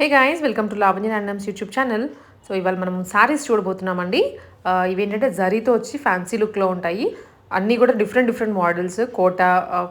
Hey guys welcome to లాభంజన్ అండమ్స్ YouTube channel so ఇవాళ మనం శారీస్ చూడబోతున్నామండి. ఇవేంటంటే జరీతో వచ్చి ఫ్యాన్సీ లుక్లో ఉంటాయి. అన్నీ కూడా different different models Kota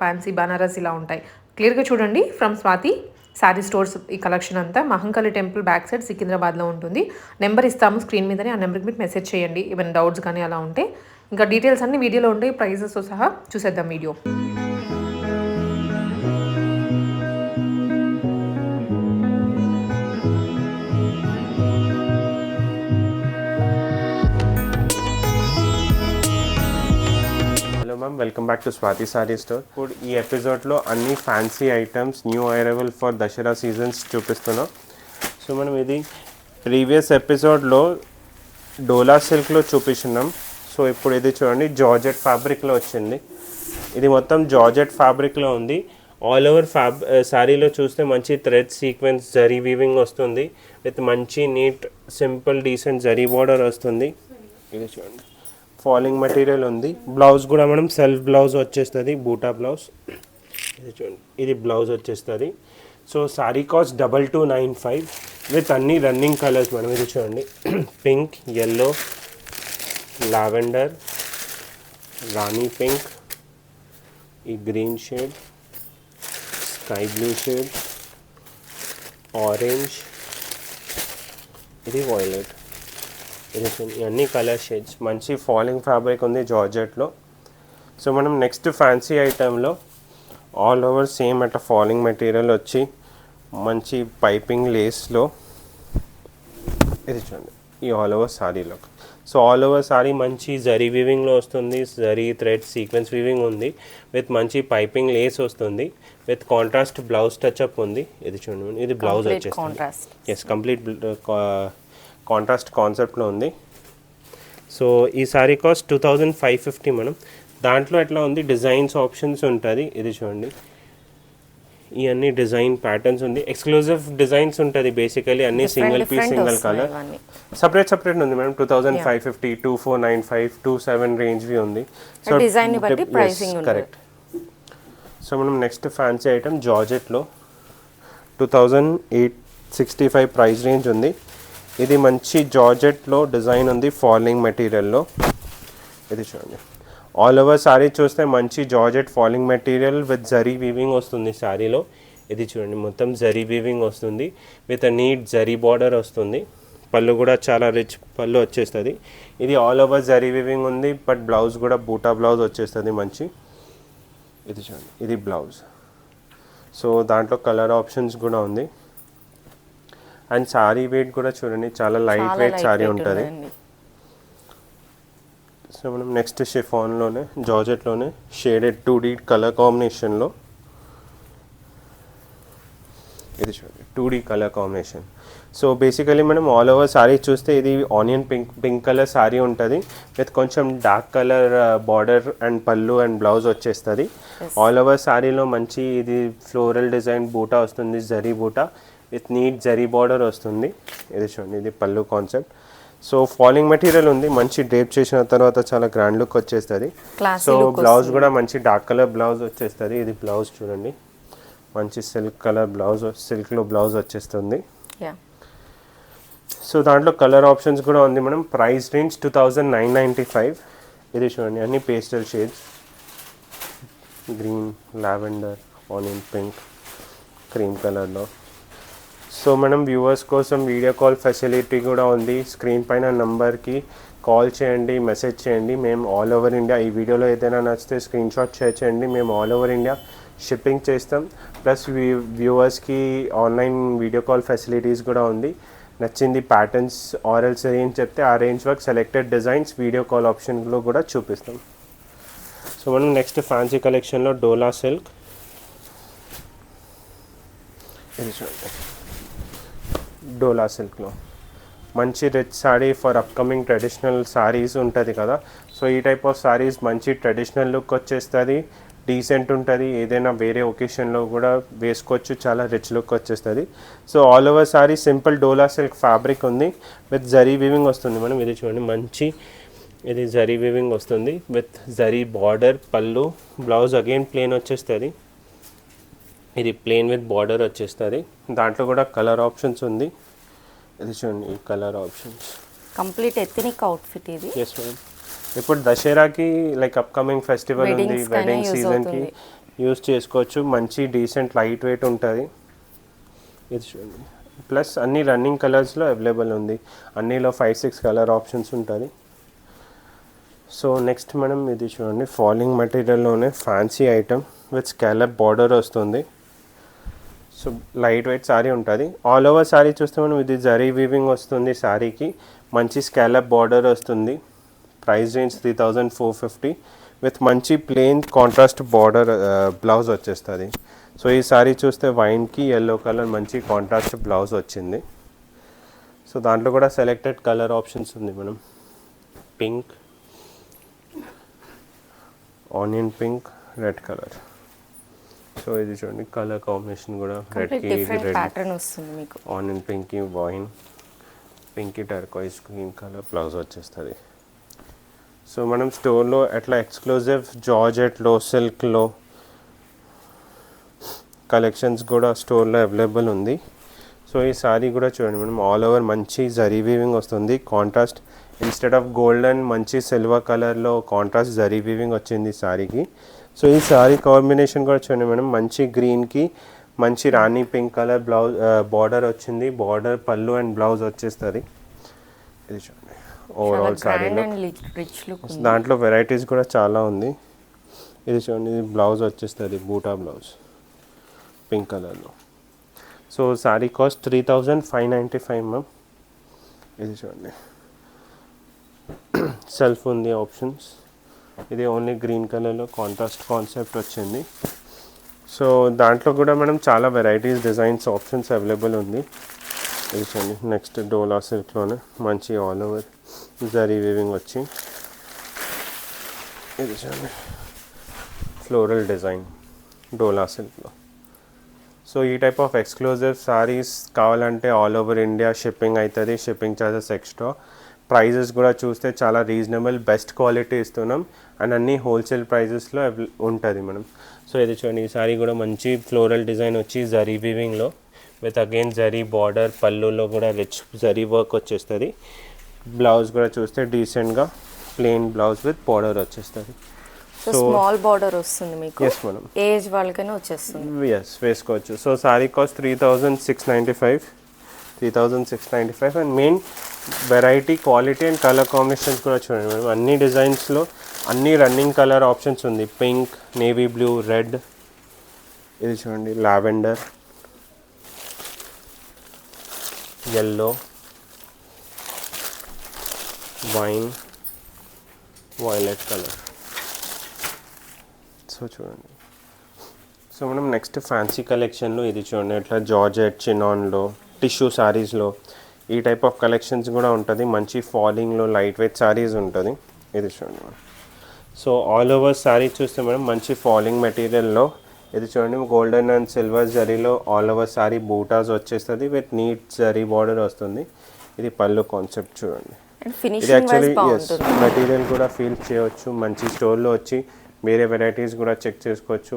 fancy Banaras ఇలా ఉంటాయి. క్లియర్గా చూడండి ఫ్రమ్ స్వాతి. శారీ స్టోర్స్ ఈ కలెక్షన్ అంతా మహంకాళి టెంపుల్ బ్యాక్ సైడ్ సికింద్రాబాద్లో ఉంటుంది. నెంబర్ ఇస్తాము స్క్రీన్ మీదనే ఆ నెంబర్కి మీరు మెసేజ్ చేయండి. ఏమైనా డౌట్స్ కానీ అలా ఉంటే. ఇంకా డీటెయిల్స్ అన్ని వీడియోలో ఉంటాయి ప్రైజెస్తో సహా చూసేద్దాం video. Ma'am welcome back to Swathi sari store ఇప్పుడు ఈ ఎపిసోడ్లో అన్ని fancy items new arrival for Dasara seasons చూపిస్తున్నాం. సో మనం ఇది ప్రీవియస్ ఎపిసోడ్లో డోలా సిల్క్లో చూపిస్తున్నాం సో ఇప్పుడు ఇది చూడండి జార్జెట్ ఫ్యాబ్రిక్లో వచ్చింది. ఇది మొత్తం జార్జెట్ ఫ్యాబ్రిక్లో ఉంది. ఆల్ ఓవర్ ఫ్యాబ్ శారీలో చూస్తే మంచి థ్రెడ్ సీక్వెన్స్ జరీ వీవింగ్ వస్తుంది. విత్ మంచి neat simple decent zari border వస్తుంది. ఇది చూడండి. ఫాలింగ్ మెటీరియల్ ఉంది. బ్లౌజ్ కూడా మనం సెల్ఫ్ బ్లౌజ్ వచ్చేస్తుంది బూటా బ్లౌజ్. ఇది చూడండి ఇది బ్లౌజ్ వచ్చేస్తుంది. So sari cost double two nine five with అన్ని రన్నింగ్ కలర్స్ మనం ఇది చూడండి pink yellow lavender rani pink ఈ green shade sky blue shade orange ఇది వైలెట్. ఇవన్నీ కలర్ షేడ్స్ మంచి ఫాలింగ్ ఫ్యాబ్రిక్ ఉంది జార్జెట్లో. సో మనం నెక్స్ట్ ఫ్యాన్సీ ఐటెంలో ఆల్ ఓవర్ సేమ్ అట్లా ఫాలింగ్ మెటీరియల్ వచ్చి మంచి పైపింగ్ లేస్లో ఇది చూడండి ఈ ఆల్ ఓవర్ సారీలో సో ఆల్ ఓవర్ సారీ మంచి జరీ వీవింగ్లో వస్తుంది జరీ థ్రెడ్ సీక్వెన్స్ వీవింగ్ ఉంది విత్ మంచి పైపింగ్ లేస్ వస్తుంది with contrast blouse touch up ఉంది. ఇది చూడండి ఇది బ్లౌజ్ వచ్చేస్తుంది. ఎస్ కంప్లీట్ కాంట్రాస్ట్ కాన్సెప్ట్లో ఉంది. సో ఈ sari cost two thousand five fifty మనం దాంట్లో ఎట్లా ఉంది? డిజైన్స్ ఆప్షన్స్ ఉంటుంది. ఇది చూడండి. ఇవన్నీ డిజైన్ ప్యాటర్న్స్ ఉంది. ఎక్స్క్లూజివ్ డిజైన్స్ ఉంటుంది బేసికలీ అన్ని single piece single colour. Separate separate ఉంది madam two thousand five fifty two four nine five two seven రేంజ్వి ఉంది. Design ని బట్టి pricing ఉంటుంది. కరెక్ట్ సో మనం next fancy item జార్జెట్లో two thousand eight sixty five price range ఉంది. ఇది మంచి జార్జెట్లో design ఉంది ఫాలింగ్ మెటీరియల్లో. ఇది చూడండి. ఆల్ ఓవర్ శారీ చూస్తే మంచి georgette falling material with zari weaving వస్తుంది శారీలో ఇది చూడండి మొత్తం జరీ వీవింగ్ వస్తుంది. విత్ నీట్ జరీ బార్డర్ వస్తుంది. పళ్ళు కూడా చాలా రిచ్ పళ్ళు వచ్చేస్తుంది. ఇది ఆల్ ఓవర్ జరీ వీవింగ్ ఉంది బట్ బ్లౌజ్ కూడా బూటా బ్లౌజ్ వచ్చేస్తుంది మంచి. ఇది చూడండి ఇది బ్లౌజ్ సో దాంట్లో కలర్ ఆప్షన్స్ కూడా ఉంది. అండ్ సారీ వెయిట్ కూడా చూడండి చాలా లైట్ వెయిట్ సారీ ఉంటుంది. సో మనం నెక్స్ట్ షిఫాన్లోనే జార్జెట్లోనే షేడెడ్ టూ డీ కలర్ కాంబినేషన్లో ఇది చూడండి two D colour combination so basically మనం ఆల్ ఓవర్ సారీ చూస్తే ఇది onion pink pink colour sari ఉంటుంది. విత్ కొంచెం dark colour border and pallu and blouse వచ్చేస్తుంది. ఆల్ ఓవర్ సారీలో మంచి ఇది ఫ్లోరల్ డిజైన్ బూటా వస్తుంది జరీ బూటా. విత్ నీట్ జరీ బార్డర్ వస్తుంది. ఇది చూడండి ఇది పళ్ళు కాన్సెప్ట్ సో ఫాలింగ్ మెటీరియల్ ఉంది. మంచి డ్రేప్ చేసిన తర్వాత చాలా గ్రాండ్ లుక్ వచ్చేస్తుంది. So blouse. కూడా మంచి డార్క్ కలర్ బ్లౌజ్ వచ్చేస్తుంది. ఇది బ్లౌజ్ చూడండి. మంచి సిల్క్ కలర్ బ్లౌజ్ సిల్క్లో బ్లౌజ్ వచ్చేస్తుంది. సో దాంట్లో కలర్ ఆప్షన్స్ కూడా ఉంది మనం price range two thousand nine ninety five ఇది చూడండి అన్ని pastel shades green lavender onion pink cream కలర్లో సో మనం వ్యూవర్స్ కోసం వీడియో కాల్ ఫెసిలిటీ కూడా ఉంది. స్క్రీన్ పైన నంబర్కి కాల్ చేయండి మెసేజ్ చేయండి. మేము ఆల్ ఓవర్ ఇండియా ఈ వీడియోలో ఏదైనా నచ్చితే స్క్రీన్ షాట్ షేర్ చేయండి. మేము ఆల్ ఓవర్ ఇండియా షిప్పింగ్ చేస్తాం. ప్లస్ వ్యూవర్స్కి ఆన్లైన్ వీడియో కాల్ ఫెసిలిటీస్ కూడా ఉంది. నచ్చింది ప్యాటర్న్స్ ఆరల్స్ రేంజ్ చెప్తే ఆ range work selected designs video call ఆప్షన్లో కూడా చూపిస్తాం. సో మనం నెక్స్ట్ ఫ్యాన్సీ కలెక్షన్లో డోలా సిల్క్ ఇది చూడండి. డోలా సిల్క్లో. మంచి rich sari for upcoming traditional saris ఉంటుంది కదా. సో ఈ టైప్ ఆఫ్ సారీస్ మంచి ట్రెడిషనల్ లుక్ వచ్చేస్తుంది డీసెంట్ ఉంటుంది. ఏదైనా వేరే ఒకేషన్లో కూడా వేసుకోవచ్చు చాలా రిచ్ లుక్ వచ్చేస్తుంది. So all over sari simple Dola silk fabric ఉంది. విత్ జరీ వీవింగ్ వస్తుంది. మనం ఇది చూడండి. మంచి ఇది జరీ వీవింగ్ వస్తుంది. With zari border pallu blouse again plain వచ్చేస్తుంది. ఇది ప్లేన్ విత్ బార్డర్ వచ్చేస్తుంది. దాంట్లో కూడా కలర్ ఆప్షన్స్ ఉంది. ఇది చూడండి ఈ colour options complete ethnic outfit ఇది. ఎస్ మ్యామ్ ఇప్పుడు దసరాకి లైక్ అప్కమింగ్ ఫెస్టివల్ ఉంది వెడ్డింగ్ సీజన్కి. యూస్ చేసుకోవచ్చు. మంచి డీసెంట్ లైట్ వెయిట్ ఉంటుంది. ఇది చూడండి ప్లస్ అన్ని రన్నింగ్ కలర్స్లో అవైలబుల్ ఉంది. అన్నిలో ఫైవ్ సిక్స్ కలర్ ఆప్షన్స్ ఉంటుంది. సో నెక్స్ట్ మనం ఇది చూడండి. Falling మెటీరియల్లోనే fancy item with scallop border వస్తుంది. సో లైట్ వెయిట్ శారీ ఉంటుంది. ఆల్ ఓవర్ శారీ చూస్తే మనం ఇది జరీ వీవింగ్ వస్తుంది శారీకి మంచి స్కాలప్ బార్డర్ వస్తుంది. Price range three thousand four fifty with మంచి ప్లెయిన్ కాంట్రాస్ట్ బార్డర్ బ్లౌజ్ వచ్చేస్తుంది. సో ఈ శారీ చూస్తే వైన్కి ఎల్లో కలర్ మంచి కాంట్రాస్ట్ బ్లౌజ్ వచ్చింది. సో దాంట్లో కూడా సెలెక్టెడ్ కలర్ ఆప్షన్స్ ఉంది మనం. Pink onion pink red colour so ఇది చూడండి కలర్ కాంబినేషన్ కూడా ఇది డిఫరెంట్ రెడ్. ప్యాటర్న్ వస్తుంది మీకు. ఆనియన్ పింక్కి వైన్ పింక్కి టర్కాయిస్ గ్రీన్ కలర్ బ్లౌజ్ వచ్చేస్తుంది. సో మనం స్టోర్లో ఎట్లా ఎక్స్క్లూజివ్ జార్జెట్లో సిల్క్లో కలెక్షన్స్ కూడా స్టోర్లో అవైలబుల్ ఉంది. సో ఈ సారీ కూడా చూడండి మనం ఆల్ ఓవర్ మంచి జరీ వీవింగ్ వస్తుంది. కాంట్రాస్ట్ ఇన్స్టెడ్ ఆఫ్ గోల్డెన్ మంచి సిల్వర్ కలర్లో కాంట్రాస్ట్ జరీ వీవింగ్ వచ్చింది ఈ సారీకి. సో ఈ సారీ కాంబినేషన్ కూడా చూడండి మేడం. మంచి గ్రీన్కి మంచి rani pink colour blouse border వచ్చింది. బార్డర్ పళ్ళు అండ్ బ్లౌజ్ వచ్చేస్తుంది. ఇది చూడండి. ఓవరాల్ సారీలో లుక్ దాంట్లో వెరైటీస్ కూడా చాలా ఉంది. ఇది చూడండి ఇది బ్లౌజ్ వచ్చేస్తుంది బూటా బ్లౌజ్ పింక్ కలర్లో so sari cost three thousand five ninety five ma'am ఇది చూడండి. సెల్ఫ్ ఉంది ఆప్షన్స్ ఇది ఓన్లీ గ్రీన్ కలర్లో కాంట్రాస్ట్ కాన్సెప్ట్ వచ్చింది. సో దాంట్లో కూడా మనం చాలా వెరైటీస్ డిజైన్స్ ఆప్షన్స్ అవైలబుల్ ఉంది. చూసండి నెక్స్ట్ డోలా సిల్క్లోనే మంచి ఆల్ ఓవర్ జరీ వీవింగ్ వచ్చి. ఇది చూడండి ఫ్లోరల్ డిజైన్ డోలా సిల్క్లో. సో ఈ టైప్ ఆఫ్ ఎక్స్క్లూజివ్ శారీస్ కావాలంటే ఆల్ ఓవర్ ఇండియా షిప్పింగ్ అవుతుంది షిప్పింగ్ ఛార్జెస్ ఎక్స్ట్రా ప్రైజెస్ కూడా చూస్తే చాలా రీజనబుల్ బెస్ట్ క్వాలిటీ ఇస్తున్నాం. అండ్ అన్ని హోల్సేల్ ప్రైజెస్లో ఉంటుంది మనం. సో ఇది చూడండి ఈ సారీ కూడా మంచి ఫ్లోరల్ డిజైన్ వచ్చి జరీ వీవింగ్లో విత్ అగైన్ జరీ బార్డర్ పళ్ళులో కూడా రిచ్ జరీ వర్క్ వచ్చేస్తుంది. బ్లౌజ్ కూడా చూస్తే డీసెంట్గా ప్లెయిన్ బ్లౌజ్ విత్ బార్డర్ వచ్చేస్తుంది. సో స్మాల్ బార్డర్ వస్తుంది మీకు? ఎస్ మేడం ఏజ్ వాళ్ళకైనా వచ్చేస్తుంది. ఎస్ వేసుకోవచ్చు. So sari cost three thousand six ninety five three six ninety five and main variety quality and colour combinations కూడా చూడండి. మేడం అన్ని డిజైన్స్లో అన్ని రన్నింగ్ కలర్ ఆప్షన్స్ ఉంది. Pink navy blue red. ఇది చూడండి lavender. Yellow. Wine. Violet colour. So చూడండి. So మనం నెక్స్ట్ ఫ్యాన్సీ కలెక్షన్లో ఇది చూడండి. ఇట్లా జార్జెట్ చినాన్లో. టిష్యూ శారీస్లో ఈ టైప్ ఆఫ్ కలెక్షన్స్ కూడా ఉంటుంది. మంచి ఫాలింగ్లో లైట్ వెయిట్ శారీస్ ఉంటుంది. ఇది చూడండి madam. So all over sari చూస్తే మేడం మంచి ఫాలింగ్ మెటీరియల్లో ఇది చూడండి గోల్డెన్ అండ్ సిల్వర్ జరీలో ఆల్ ఓవర్ శారీ బూటాస్ వచ్చేస్తుంది. విత్ నీట్ జరీ బార్డర్ వస్తుంది. ఇది పళ్ళు కాన్సెప్ట్ చూడండి. ఇది యాక్చువల్లీ మెటీరియల్ కూడా ఫీల్ చేయవచ్చు మంచి స్టోర్లో వచ్చి వేరే వెరైటీస్ కూడా చెక్ చేసుకోవచ్చు.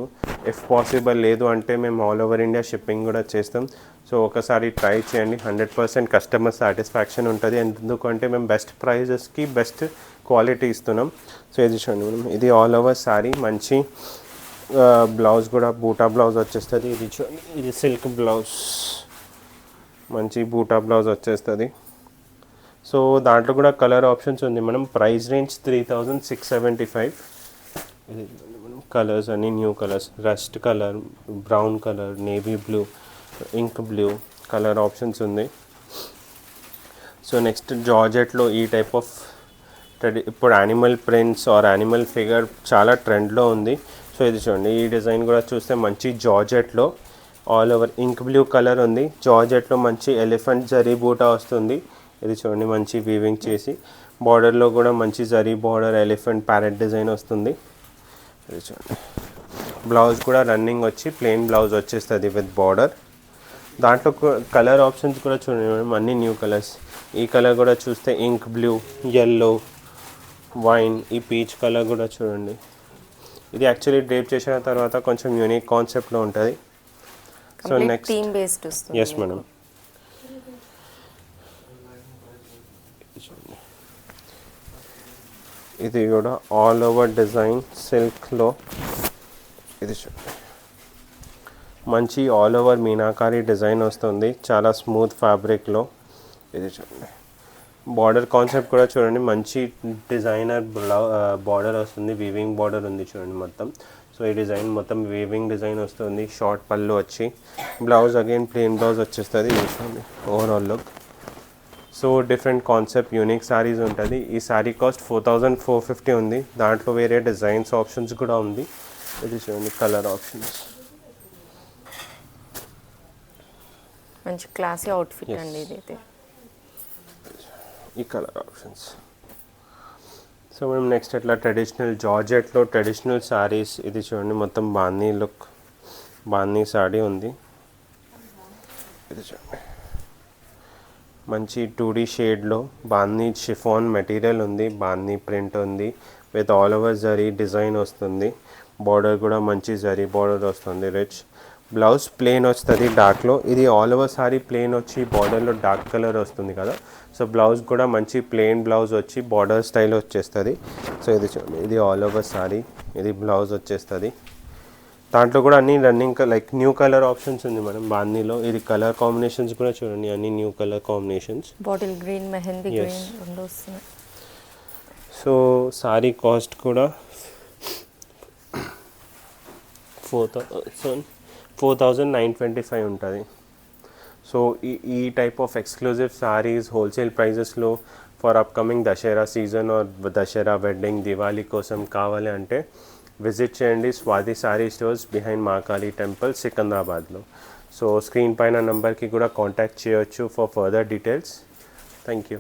ఇఫ్ పాసిబుల్ లేదు అంటే మేము ఆల్ ఓవర్ ఇండియా షిప్పింగ్ కూడా చేస్తాం. సో ఒకసారి ట్రై చేయండి. హండ్రెడ్ పర్సెంట్ కస్టమర్ సాటిస్ఫాక్షన్ ఉంటుంది. ఎందుకంటే మేము బెస్ట్ ప్రైజెస్కి బెస్ట్ క్వాలిటీ ఇస్తున్నాం. సో ఇది చూడండి మనం ఇది ఆల్ ఓవర్ సారీ మంచి బ్లౌజ్ కూడా బూటా బ్లౌజ్ వచ్చేస్తుంది. ఇది చూడండి. ఇది సిల్క్ బ్లౌజ్ మంచి బూటా బ్లౌజ్ వచ్చేస్తుంది. సో దాంట్లో కూడా కలర్ ఆప్షన్స్ ఉంది మనం price range three thousand six seventy five colours అన్ని new colours. Rust colour brown colour navy blue ink blue colour options ఉంది. సో నెక్స్ట్ జార్జెట్లో ఈ టైప్ ఆఫ్ ట్రెడి ఇప్పుడు animal prints or animal figure చాలా ట్రెండ్లో ఉంది. సో ఇది చూడండి ఈ డిజైన్ కూడా చూస్తే మంచి జార్జెట్లో all over ink blue colour ఉంది. జార్జెట్లో మంచి ఎలిఫెంట్ జరీ బూటా వస్తుంది. ఇది చూడండి మంచి వీవింగ్ చేసి. బార్డర్లో కూడా మంచి zari border elephant parrot design వస్తుంది. ఇది చూడండి. బ్లౌజ్ కూడా రన్నింగ్ వచ్చి ప్లెయిన్ బ్లౌజ్ వచ్చేస్తుంది విత్ బార్డర్. దాంట్లో కలర్ ఆప్షన్స్ కూడా చూడండి మేడం అన్ని న్యూ కలర్స్. ఈ కలర్ కూడా చూస్తే ఇంక్ బ్లూ ఎల్లో వైన్ ఈ పీచ్ కలర్ కూడా చూడండి. ఇది యాక్చువల్లీ డ్రేప్ చేసిన తర్వాత కొంచెం యూనిక్ కాన్సెప్ట్లో ఉంటుంది. సో నెక్స్ట్ ఎస్ మేడం ఇది కూడా ఆల్ ఓవర్ డిజైన్ సిల్క్లో ఇది చూడండి మంచి ఆల్ ఓవర్ మీనాకారి డిజైన్ వస్తుంది. చాలా స్మూత్ ఫ్యాబ్రిక్లో ఇది చూడండి. బార్డర్ కాన్సెప్ట్ కూడా చూడండి. మంచి డిజైనర్ బార్డర్ వస్తుంది. వీవింగ్ బార్డర్ ఉంది చూడండి మొత్తం. సో ఈ డిజైన్ మొత్తం వీవింగ్ డిజైన్ వస్తుంది. షార్ట్ పళ్ళు వచ్చి. బ్లౌజ్ అగైన్ ప్లెయిన్ బ్లౌజ్ వచ్చేస్తుంది. చూసుకోండి overall look so different concept unique saris ఉంటుంది ఈ sari cost four thousand four fifty ఉంది దాంట్లో వేరే డిజైన్స్ ఆప్షన్స్ కూడా ఉంది ఇది చూడండి కలర్ ఆప్షన్స్ మంచి క్లాసీ అవుట్ఫిట్. అండి ఇదైతే ఈ కలర్ ఆప్షన్స్ సో మనం నెక్స్ట్ ఎట్లా ట్రెడిషనల్ జార్జెట్లో ట్రెడిషనల్ శారీస్ ఇది చూడండి మొత్తం బాన్నీ లుక్ బాన్నీ శారీ ఉంది ఇది చూడండి మంచి టూ డీ షేడ్లో బాన్నీ షిఫాన్ మెటీరియల్ ఉంది బాన్నీ ప్రింట్ ఉంది with all over zari design వస్తుంది. బార్డర్ కూడా మంచి జరీ బార్డర్ వస్తుంది రిచ్ బ్లౌజ్ ప్లెయిన్ వస్తుంది డార్క్లో ఇది ఆల్ ఓవర్ సారీ ప్లెయిన్ వచ్చి బార్డర్లో డార్క్ కలర్ వస్తుంది కదా. సో బ్లౌజ్ కూడా మంచి ప్లెయిన్ బ్లౌజ్ వచ్చి బార్డర్ స్టైల్ వచ్చేస్తుంది. సో ఇది ఇది ఆల్ ఓవర్ సారీ ఇది బ్లౌజ్ వచ్చేస్తుంది. దాంట్లో కూడా అన్ని running like new colour options ఉంది మనం బాందీలో ఇది కలర్ కాంబినేషన్స్ కూడా చూడండి. అన్ని new colour combinations bottle green mehendi. Green రెండు వస్తున్నాయి. సో సారీ కాస్ట్ కూడా four thousand four thousand nine twenty five ఉంటుంది. సో ఈ ఈ type of exclusive saris wholesale ప్రైజెస్లో for upcoming Dasara season or Dasara wedding Diwali కోసం కావాలి అంటే విజిట్ చేయండి. Swathi Saree stores behind Mahakali temple సికింద్రాబాద్లో. సో స్క్రీన్ పైన నెంబర్కి కూడా కాంటాక్ట్ చేయొచ్చు for further details. Thank you.